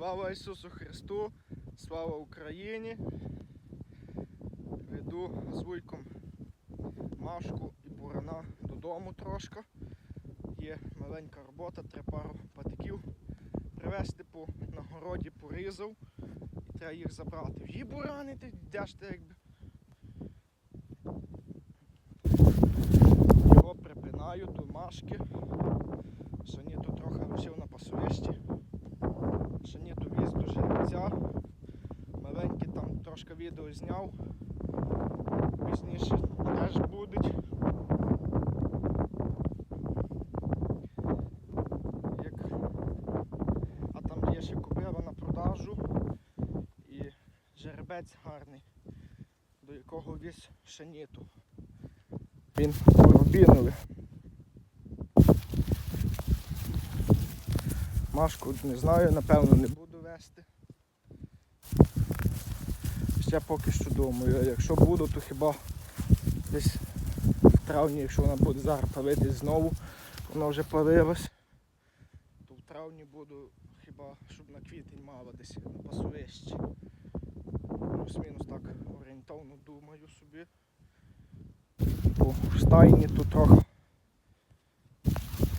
Слава Ісусу Христу, слава Україні. Веду з Вуйком Машку і Бурана додому трошки. Є маленька робота, треба пару патиків привезти по нагороді порізав і треба їх забрати. В'ї бурани, ти йдеш ти якби. Його припинаю до машки. Сані тут трохи лишив на пасовищі. Сані ту віз до жеребця. Маленькі там трошки відео зняв. Пізніше теж будуть. Як... А там є ще кобила на продажу і жеребець гарний, до якого віз шаніту. Він рубіновий. Машку не знаю, напевно не буду вести. Ще поки що думаю, якщо буду, то хіба десь в травні, якщо вона буде зараз палитись знову, вона вже палилась, то в травні буду хіба щоб на квітень мала десь на пасовищі. Плюс-мінус так орієнтовно думаю собі. Бо в стайні тут трохи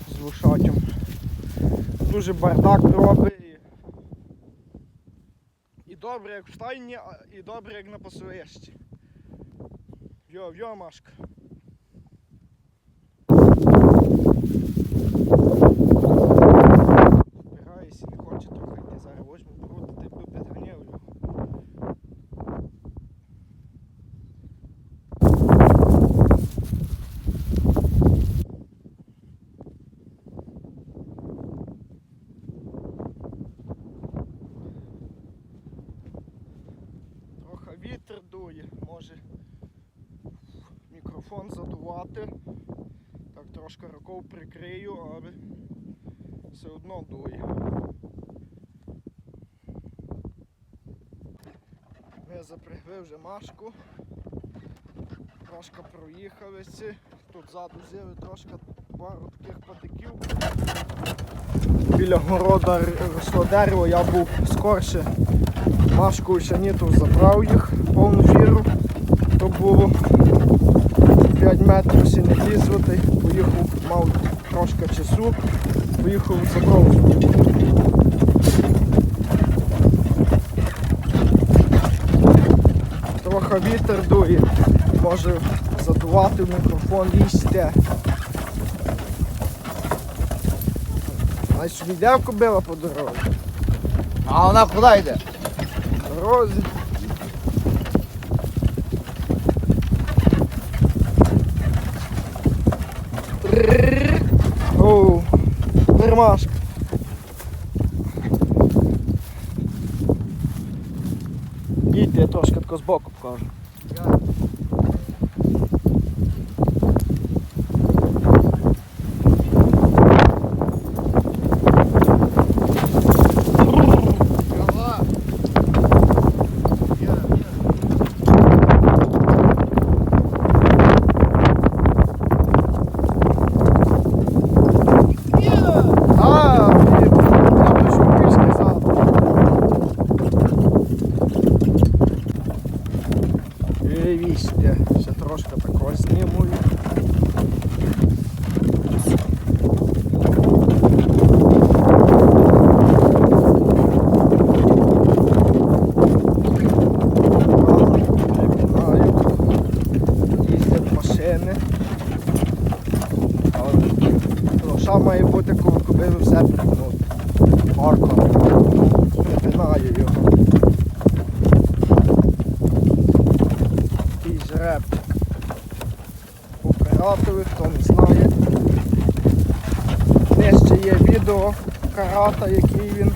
з лошатям дуже бардак робить. Добре як в стайні, і добре як на пасовищі. Йо, йо, Машка. Збираюся, не хоче трохи йти зараз возьму пруд, та й буду підганяв його. Трохи вітер дує, може мікрофон задувати. Так трошки рукою прикрию, але все одно дує. Ми запрягли вже машку. Трошки проїхалися. Тут ззаду взяли трошки пару таких патиків. Біля города росло дерево, я був скорше Машку і Шаніту забрав їх повну фіру. То було 5 метрів сі не лізати. Поїхав, мав трошки часу, поїхав забрав. Трохи вітер дує, може задувати в мікрофон лістя. А собі йде кобила по дорозі. А вона куди йде? Дорозі. Нормашка. Їдьте, я трошки тако збоку покажу. А, блін, я б що пішки сказав. Вість, ще трошки такого знімую. Їздять машини. Оператори, хто не знає. Нижче є відео карата, який він